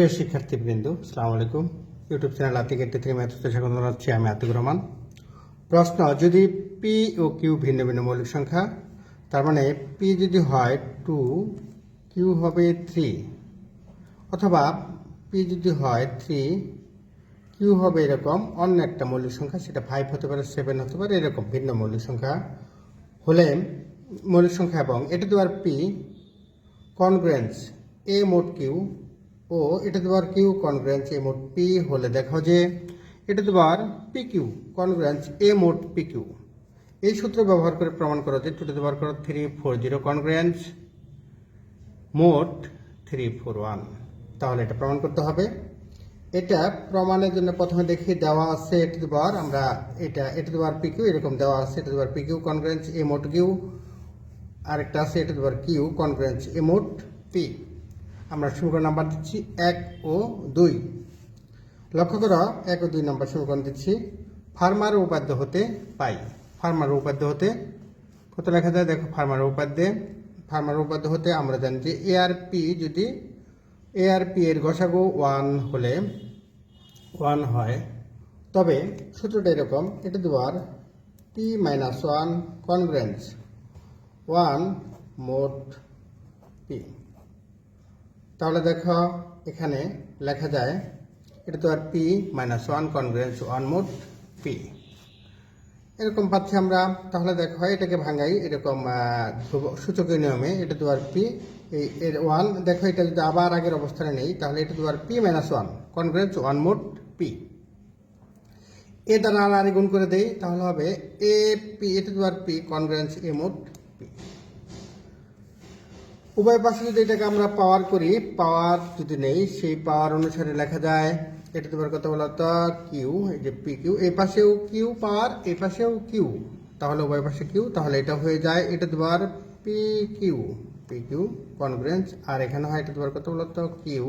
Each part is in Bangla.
প্রিয় শিক্ষার্থীবৃন্দ সালাম আলাইকুম। YouTube channel Atiq eighty three ম্যাথসে স্বাগত জানাচ্ছি আমি আতিকুর রহমান। প্রশ্ন, যদি পি ও কিউ ভিন্ন ভিন্ন মৌলিক সংখ্যা, তার মানে পি যদি হয় টু কিউ হবে থ্রি অথবা পি যদি হয় থ্রি কিউ হবে এরকম অন্য একটা মৌলিক সংখ্যা, সেটা ফাইভ হতে পারে সেভেন হতে পারে, এরকম ভিন্ন মৌলিক সংখ্যা হলে মৌলিক সংখ্যা এবং এটা দেওয়ার পি কনগ্রেন্স এ মোট কিউ ও এটা দেওয়ার কিউ কনগ্রেন্স এ মোট পি হলে দেখো যে এটা দেওয়ার পি কিউ কনগ্রেন্স এ মোট পি কিউ এই সূত্র ব্যবহার করে প্রমাণ করা যায় টু দেওয়ার করো three four zero congruence mod three four one তাহলে এটা প্রমাণ করতে হবে। এটা প্রমাণের জন্য প্রথমে দেখি দেওয়া আছে এটা দেওয়ার আমরা এটা এটা পি কিউ এরকম দেওয়া আছে, এটা দেওয়ার পি কিউ কনগ্রেন্স এ মোট কিউ আরেকটা আছে, এটা দেওয়ার কিউ কনগ্রেন্স এ মোট পি আমরা সমীকরণ নাম্বার দিচ্ছি এক ও দুই। লক্ষ্য করো, এক ও দুই নম্বর সমীকরণ দিচ্ছি। ফার্মার উপাদ্য হতে পাই। ফার্মার উপাদ্য হতে কত লেখা যায়? দেখো, ফার্মার উপাদ্যে ফার্মার উপাদ্য হতে আমরা জানি যে এআরপি যদি এআরপি এর গসাগু ওয়ান হলে, ওয়ান হয়, তবে সূত্রটা এরকম, এটা দেওয়ার P minus one congruence one mod P তাহলে দেখো, এখানে লেখা যায়, এটা তো আর P minus one congruence one mod P এরকম পাচ্ছি আমরা। তাহলে দেখো, এটাকে ভাঙাই, এরকম সূচকীয় নিয়মে, এটা তো আর পি এই, এর ওয়ান দেখো, এটা যদি আবার আগের অবস্থানে নেই, তাহলে এটা তো আর P minus one congruence one mod P এ দ্বারা আর গুণ করে দেই, তাহলে হবে এ পি এটা তো আর পি কনগ্রেন্স এ মোট পি উভয় পাশে যদি এটাকে আমরা পাওয়ার করি পাওয়ার যদি নেই, সেই পাওয়ার অনুসারে লেখা যায়, এটা তোমার কথা বলো তো কিউ এই যে পি কিউ এই পাশেও কিউ পাওয়ার এই পাশেও কিউ তাহলে উভয় পাশে কিউ তাহলে এটা হয়ে যায়, এটা তোমার P Q P Q congruence আর এখানে হয় এটা তোমার কথা বলো তো কিউ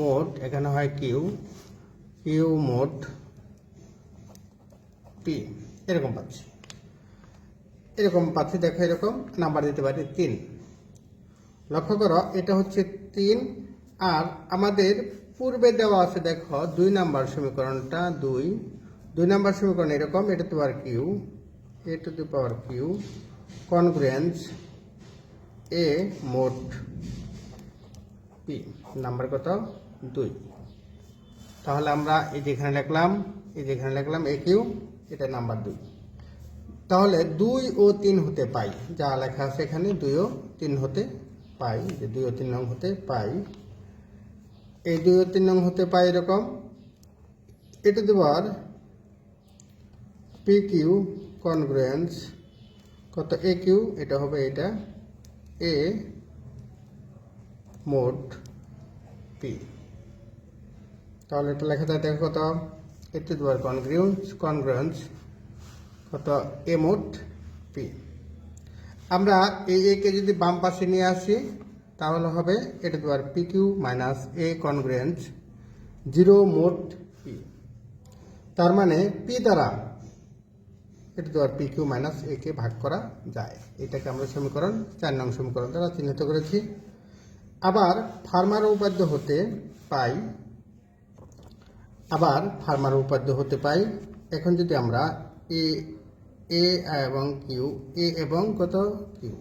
মোট, এখানে হয় কিউ কিউ মোট পি এরকম পাচ্ছি। এরকম পাচ্ছি, দেখো এরকম নাম্বার দিতে পারি তিন। লক্ষ্য করো, এটা হচ্ছে তিন, আর আমাদের পূর্বে দেওয়া আছে দেখো দুই নাম্বার সমীকরণটা, দুই। দুই নাম্বার সমীকরণ এরকম, এটা তো power Q a to the power Q. Congruence a mod P number কত? দুই। তাহলে আমরা এই যেখানে লিখলাম, এই যেখানে লিখলাম এ কিউ, এটা নাম্বার দুই। তাহলে দুই ও তিন হতে পাই, যা লেখা আছে এখানে, দুই ও তিন হতে পাই, যে দুই ও তিন নং হতে পাই। এই দুই ও তিন নং হতে পাই এরকম। এটা দেবার পি কিউ কনগ্রেন্স কত এ কিউ এটা হবে এটা এ মোট পি তাহলে এটা লেখা যায়, দেখো কত? এতে দেবার কনগ্রেন্স কনগ্রেন্স কত এ মোট পি আমরা এই একে যদি বাম পাশে নিয়ে আসি, তাহলে হবে এটা দেওয়ার P Q minus a congruence zero mod P তার মানে পি দ্বারা এটা দেওয়ার পি কিউ মাইনাস এ কে ভাগ করা যায়। এটাকে আমরা সমীকরণ, চার নং সমীকরণ দ্বারা চিহ্নিত করেছি। আবার ফার্মার উপাদ্য হতে পাই, আবার ফার্মার উপাদ্য হতে পাই। এখন যদি আমরা এ এ এবং কিউ এ এবং কত? কিউ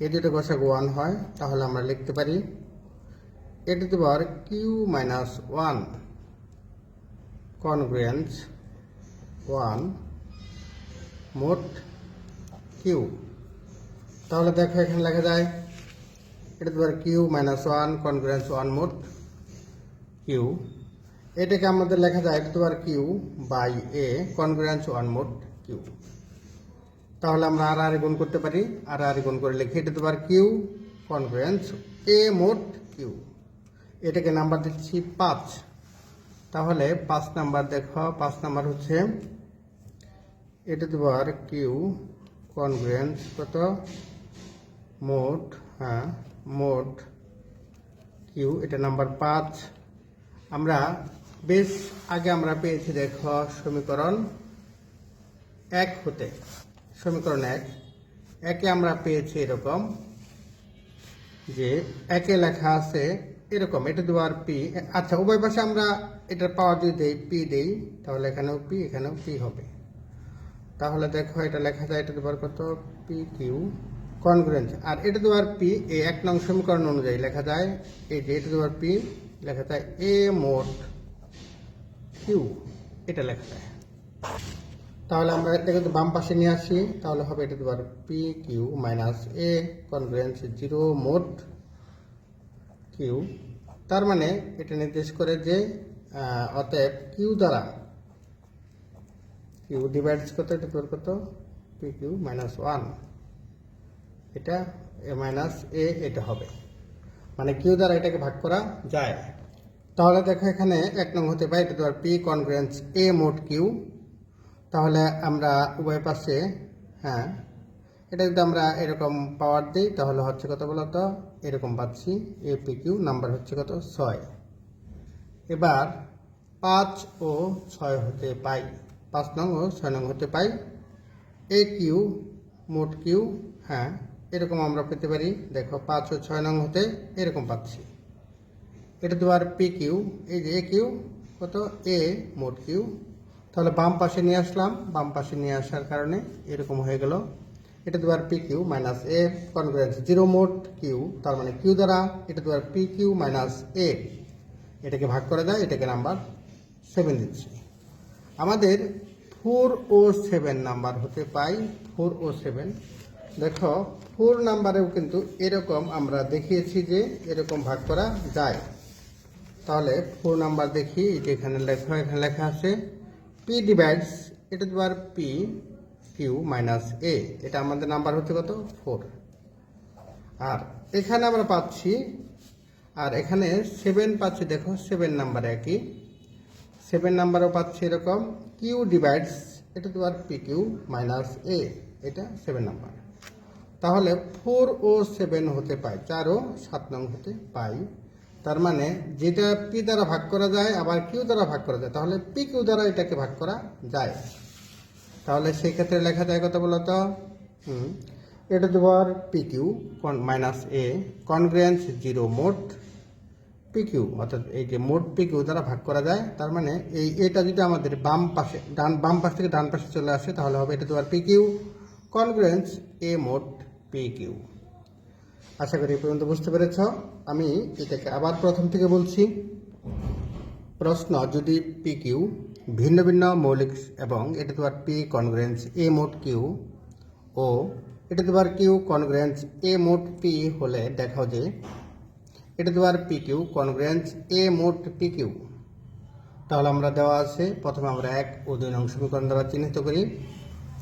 এ দুটো বসাগ ওয়ান হয়, তাহলে আমরা লিখতে পারি এটা তো বার Q minus one congruence one mod Q তাহলে দেখো এখানে লেখা যায় এটা তো Q minus one congruence one mod Q এটাকে আমাদের লেখা যায় এটা তো Q by a congruence one mod Q. তাহলে আমরা আর আর গুণ করতে পারি, আর আর গুণ করে লিখে এটা আর কিউ কনগ্রেন্স এ মোট কিউ। এটাকে নাম্বার দিচ্ছি পাঁচ। তাহলে পাঁচ নাম্বার দেখো, পাঁচ নাম্বার হচ্ছে, এটা তো আর কিউ কনগ্রেন্স কত? মোট হ্যাঁ মোট কিউ, এটা নাম্বার পাঁচ। আমরা বেশ আগে আমরা পেয়েছি দেখো সমীকরণ। এক হতে, সমীকরণ এক, একে আমরা পেয়েছি এরকম যে একে লেখা আছে এরকম, এটা দেওয়ার পি আচ্ছা উভয় পাশে আমরা এটার পাওয়ার যদি দেই পি দেই, তাহলে এখানেও পি এখানেও পি হবে। তাহলে দেখো, এটা লেখা যায়, এটা দেওয়ার কত? পি কিউ কনগ্রেন্স আর এটা দেওয়ার পি এই এক নং সমীকরণ অনুযায়ী লেখা যায়, এই যে এটা দেওয়ার পি লেখা যায় এ মোট কিউ এটা লেখা যায়। তাহলে আমরা এটাকে যদি বাম পাশে নিয়ে আসি, তাহলে হবে এটা দেওয়ার P Q minus a congruence zero mod Q তার মানে এটা নির্দেশ করে যে অতএব কিউ দ্বারা কিউ ডিভাইডস কত এটা তোর কত? পি কিউ মাইনাস ওয়ান এটা এ মাইনাস এ এটা হবে। মানে কিউ দ্বারা এটাকে ভাগ করা যায়। তাহলে দেখো এখানে এক নং হতে পারে এটা তোমার পি কনগ্রেন্স এ মোট কিউ তাহলে আমরা উভয় পাশে হ্যাঁ এটা যদি আমরা এরকম পাওয়ার দিই, তাহলে হচ্ছে কত বলতো? এরকম পাচ্ছি এ পি কিউ নাম্বার হচ্ছে কত? ছয়। এবার পাঁচ ও ছয় হতে পাই, পাঁচ নং ও ছয় নং হতে পাই এ কিউ মোট কিউ হ্যাঁ এরকম আমরা পেতে পারি, দেখো পাঁচ ও ছয় নং হতে এরকম পাচ্ছি। এটা তো আর পি কিউ এই যে এ কিউ কত? এ মোট কিউ তাহলে বাম পাশে নিয়ে আসলাম। বাম পাশে নিয়ে আসার কারণে এরকম হয়ে গেল। এটা দেওয়ার P Q minus a congruence zero mod Q তার মানে কিউ দ্বারা এটা দেওয়ার পি কিউ মাইনাস এ এটাকে ভাগ করা যায় এটাকে নাম্বার সেভেন দিচ্ছি। আমাদের ফোর ও সেভেন নাম্বার হতে পাই ফোর ও সেভেন দেখো ফোর নাম্বারেও কিন্তু এরকম আমরা দেখিয়েছি যে এরকম ভাগ করা যায়। তাহলে ফোর নাম্বার দেখি এটা এখানে লেখা এখানে লেখা আছে। পি ডিভাইডস এটা দেওয়ার পি কিউ মাইনাস এ এটা আমাদের নাম্বার হচ্ছে কত? ফোর আর এখানে আমরা পাচ্ছি, আর এখানে সেভেন পাচ্ছি, দেখো সেভেন নাম্বার একই। সেভেন নাম্বারও পাচ্ছি এরকম। কিউ ডিভাইডস এটা তো আর পি কিউ মাইনাস এ এটা সেভেন নাম্বার তাহলে ফোর ও সেভেন হতে পাই চার ও সাত নং হতে পাই তার মানে যেটা পি দ্বারা ভাগ করা যায়, আবার কিউ দ্বারা ভাগ করা যায়। তাহলে পি কিউ দ্বারা এটাকে ভাগ করা যায়। তাহলে সেই ক্ষেত্রে লেখা যায় কত বলতো এটা দেওয়ার P Q minus A congruence zero mod P Q অর্থাৎ এই যে মোট পি কিউ দ্বারা ভাগ করা যায়, তার মানে এই এটা যদি আমাদের বাম পাশে, ডান, বাম পাশ থেকে ডান পাশে চলে আসে, তাহলে হবে এটা দেওয়ার পি কিউ কনগ্রেন্স এ মোট পি কিউ আশা করি এই পর্যন্ত বুঝতে পেরেছ। আমি এটাকে আবার প্রথম থেকে বলছি। প্রশ্ন, যদি পি কিউ ভিন্ন ভিন্ন মৌলিক এবং এটা তোমার পি কনগ্রেন্স এ মোট কিউ ও এটা তোমার কিউ কনগ্রেন্স এ মোট পি হলে দেখাও যে এটা তোমার পি কিউ কনগ্রেন্স এ মোট পি কিউ তাহলে আমরা দেওয়া আছে, প্রথমে আমরা এক ও দুই নং সমীকরণ দ্বারা চিহ্নিত করি।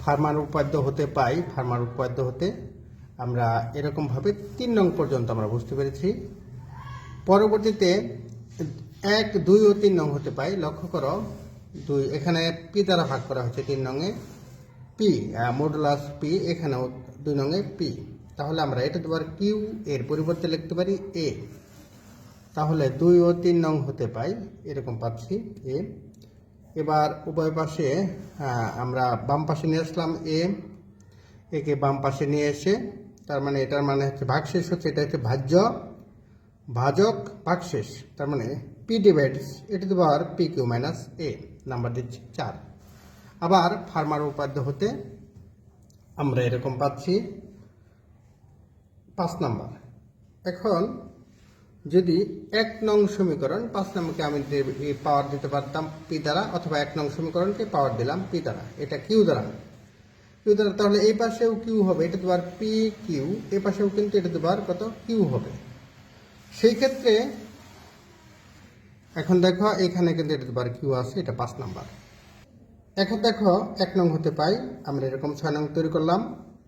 ফার্মার উপাদ্য হতে পাই, ফার্মার উপাদ্য হতে আমরা এরকমভাবে তিন নং পর্যন্ত আমরা বুঝতে পেরেছি। পরবর্তীতে এক, দুই ও তিন নং হতে পাই লক্ষ্য করো, দুই, এখানে পি দ্বারা ভাগ করা হচ্ছে তিন নঙে পি মডুলাস পি এখানেও দুই নঙে পি। তাহলে আমরা এটা দেওয়ার কিউ এর পরিবর্তে লিখতে পারি এ। তাহলে দুই ও তিন নং হতে পাই এরকম পাচ্ছি এ। এবার উভয় পাশে আমরা বাম পাশে নিয়ে আসলাম এ। একে বাম পাশে নিয়ে এসে তার মানে এটার মানে হচ্ছে ভাগশেষ হচ্ছে, এটা হচ্ছে ভাজ্য, ভাজক ভাগশেষ তার মানে পি ডিভাইডস এটা দেবো আর P Q minus A number দিচ্ছি চার। আবার ফার্মার উপাদ্য হতে আমরা এরকম পাচ্ছি পাঁচ নাম্বার এখন যদি এক নং সমীকরণ, পাঁচ নম্বরকে আমি পাওয়ার দিতে পারতাম পি দ্বারা, অথবা এক নং সমীকরণকে পাওয়ার দিলাম পি দ্বারা, এটা কিউ দ্বারা। কিউ দ্বারা তাহলে এই পাশেও কিউ হবে, এটা তোমার পি কিউ এই পাশেও কিন্তু এটা তোমার কত কিউ হবে। সেই ক্ষেত্রে এখন দেখো, এখানে কিন্তু এটা তোমার কিউ আছে, এটা পাঁচ নাম্বার। এখন দেখো, এক নং হতে পাই, আমরা এরকম ছয় নং তৈরি করলাম।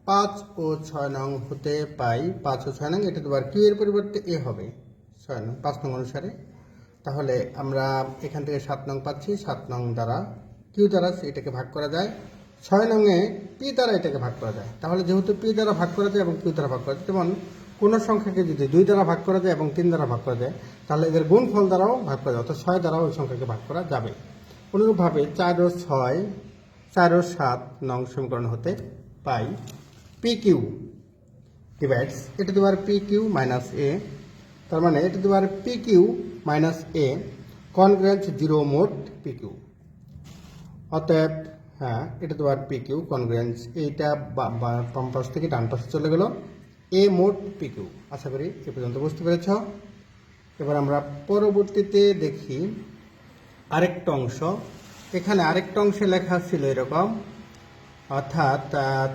পাঁচ ও ছয় নং হতে পাই, পাঁচ ও ছয় নং, এটা তোমার কিউ এর পরিবর্তে এ হবে। ছয় নং, পাঁচ নং অনুসারে। তাহলে আমরা এখান থেকে সাত নং পাচ্ছি, সাত নং দ্বারা কিউ দ্বারা এটাকে ভাগ করা যায়। ছয় নংয়ে পি দ্বারা এটাকে ভাগ করা যায়। তাহলে যেহেতু পি দ্বারা ভাগ করা যায় এবং কিউ দ্বারা ভাগ করা যায়, যেমন কোনো সংখ্যাকে যদি দুই দ্বারা ভাগ করা যায় এবং তিন দ্বারা ভাগ করা যায়, তাহলে এদের গুণফল দ্বারাও ভাগ করা যায়, অর্থাৎ ছয় দ্বারাও ওই সংখ্যাকে ভাগ করা যাবে। অনুরূপভাবে চার ও ছয়, চার ও সাত নং সমীকরণ হতে পাই পি কিউ ডিভাইডস এটা দেওয়ার পি কিউ মাইনাস এ তার মানে এটা তোমার P Q minus A congruence zero mod P Q অতএব হ্যাঁ এটা তোমার পি কিউ কনগ্রেন্স এইটা বাম পাশ থেকে ডান পাশে চলে গেল। এ মোট পি কিউ আশা করি এ পর্যন্ত বুঝতে পেরেছ। এবার আমরা পরবর্তীতে দেখি আরেকটা অংশ। এখানে আরেকটা অংশে লেখা ছিল এরকম, অর্থাৎ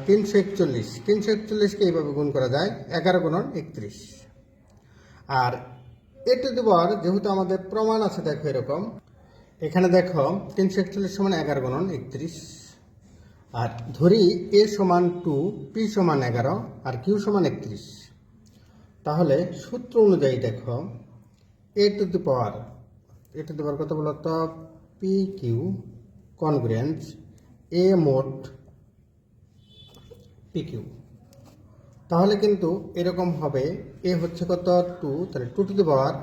তিনশো একচল্লিশ। তিনশো একচল্লিশকে এইভাবে গুণ করা যায়, এগারো গুণন একত্রিশ। আর এটু দেবার, যেহেতু আমাদের প্রমাণ আছে, দেখো এরকম এখানে দেখো তিনশো একচল্লিশ সমান এগারো গুণন একত্রিশ। আর ধরি এ সমান টু, পি সমান এগারো, আর কিউ সমান একত্রিশ। তাহলে সূত্র অনুযায়ী দেখো, এ to the power, A to the পাওয়ার কত বলো তো পি কিউ কনগ্রেন্স এ মোট পি কিউ। তাহলে কিন্তু এরকম হবে, এ হচ্ছে কত? টু, তাহলে two to the power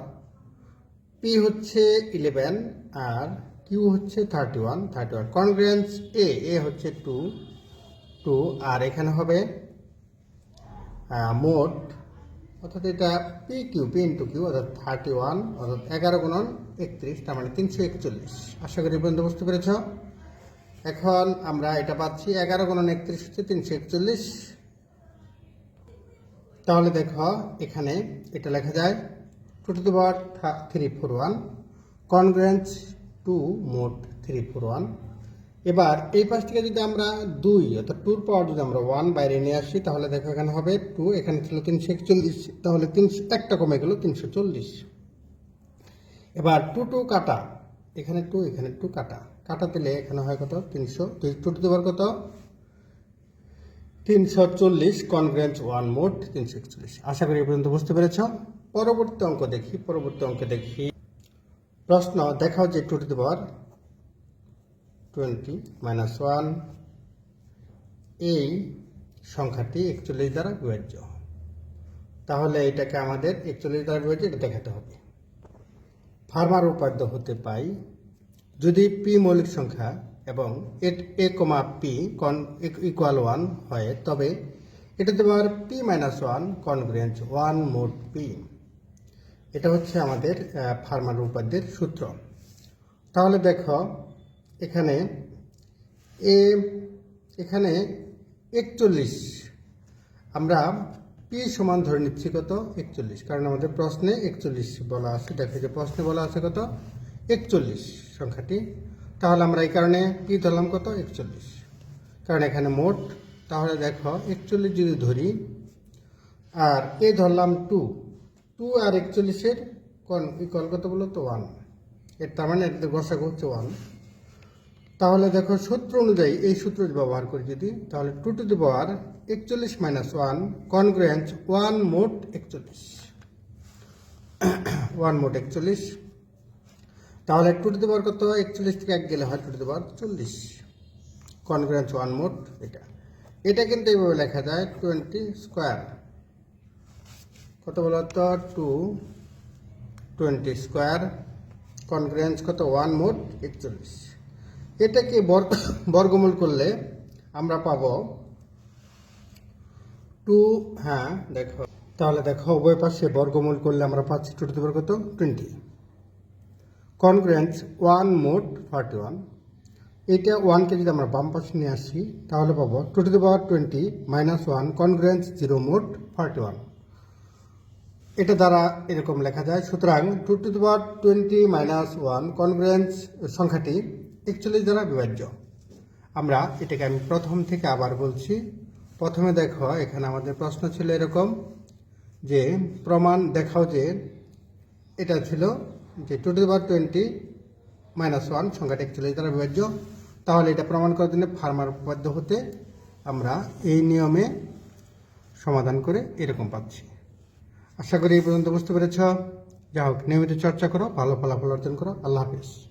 P হচ্ছে ইলেভেন আর কিউ হচ্ছে thirty one thirty one congruence A A হচ্ছে টু টু আর এখানে হবে মোট, অর্থাৎ এটা P Q P into Q অর্থাৎ থার্টি ওয়ান অর্থাৎ এগারো গুণন একত্রিশ, তার মানে তিনশো একচল্লিশ। আশা করি পর্যন্ত বুঝতে পেরেছ? এখন আমরা এটা পাচ্ছি, এগারো গুণন একত্রিশ হচ্ছে তিনশো একচল্লিশ। তাহলে দেখো, এখানে এটা লেখা যায় two to the power three four one congruence two mod three four one এবার এই পাশ থেকে যদি আমরা দুই, অর্থাৎ টুর পাওয়ার যদি আমরা ওয়ান বাইরে নিয়ে আসি, তাহলে দেখো এখানে হবে টু এখানে ছিল তিনশো একচল্লিশ, তাহলে তিনশো, একটা কমে গেল তিনশো চল্লিশ। এবার টু টু কাটা, এখানে টু এখানে টু কাটা। কাটা দিলে এখানে হয় কত? তিনশো টু টু দেবার কত? তিনশো চল্লিশ কনগ্রেন্স ওয়ান মোট তিনশো একচল্লিশ। আশা করি এ পর্যন্ত বুঝতে পেরেছ। পরবর্তী অঙ্ক দেখি, পরবর্তী অঙ্ক দেখি। প্রশ্ন, দেখাও যে two to the power twenty minus one এই সংখ্যাটি একচল্লিশ দ্বারা বিভাজ্য। তাহলে এটাকে আমাদের একচল্লিশ দ্বারা বিভাজ্য, এটা দেখাতে হবে। ফার্মার উপাদ্য হতে পাই, যদি পি মৌলিক সংখ্যা এবং এট এ কমা পি কন ইকুয়াল ওয়ান হয়, তবে এটা দেবার P minus one congruence one mod P এটা হচ্ছে আমাদের ফার্মার উপাদ্যের সূত্র। তাহলে দেখো, এখানে এ, এখানে একচল্লিশ। আমরা পি সমান ধরে নিচ্ছি কত? একচল্লিশ। কারণ আমাদের প্রশ্নে একচল্লিশ বলা আছে। দেখো যে প্রশ্নে বলা আছে কত? একচল্লিশ সংখ্যাটি। তাহলে আমরা এই কারণে পি ধরলাম কত? একচল্লিশ। কারণ এখানে মোট, তাহলে দেখো, একচল্লিশ যদি ধরি, আর এ ধরলাম টু। টু আর একচল্লিশের কন ইকল কত বলো তো? ওয়ানের তার মানে এটাতে গসাগু হচ্ছে ওয়ান তাহলে দেখো সূত্র অনুযায়ী এই সূত্র ব্যবহার করি যদি, তাহলে টু টু দি পাওয়ার একচল্লিশ মাইনাস ওয়ান কনগ্রেন্স ওয়ান মোট একচল্লিশ। ওয়ান মোট একচল্লিশ। তাহলে টু টু দি পাওয়ার কত একচল্লিশ থেকে এক গেলে হয় টু টু দি পাওয়ার চল্লিশ। কনগ্রেন্স ওয়ান মোট এটা। এটা কিন্তু এইভাবে লেখা যায় টোয়েন্টি স্কোয়ার কত বলো তো? টু টোয়েন্টি স্কোয়ার কনগ্রেন্স কত? ওয়ান মোট একচল্লিশ। এটাকে বর্গ বর্গমূল করলে আমরা পাব? টু হ্যাঁ দেখো। তাহলে দেখো, উভয় পাশে বর্গমূল করলে আমরা পাচ্ছি টু টু কত? Twenty congruence one mod forty one এইটা ওয়ানকে যদি আমরা বাম পাশে নিয়ে আসি, তাহলে পাবো two to the power twenty minus one congruence zero mod forty one এটা দ্বারা এরকম লেখা যায়। সুতরাং two to the power twenty minus one congruence সংখ্যাটি একচল্লিশ দ্বারা বিভাজ্য। আমরা এটাকে আমি প্রথম থেকে আবার বলছি। প্রথমে দেখো, এখানে আমাদের প্রশ্ন ছিল এরকম যে, প্রমাণ দেখাও যে এটা ছিল যে two to power twenty minus one সংখ্যাটি একচল্লিশ দ্বারা বিভাজ্য। তাহলে এটা প্রমাণ করার জন্য ফার্মার উপপাদ্য হতে আমরা এই নিয়মে সমাধান করে এরকম পাচ্ছি। আশা করি এই পর্যন্ত বুঝতে পেরেছ। যা হোক, নিয়মিত চর্চা করো, ভালো ফলাফল অর্জন করো। আল্লাহ হাফিজ।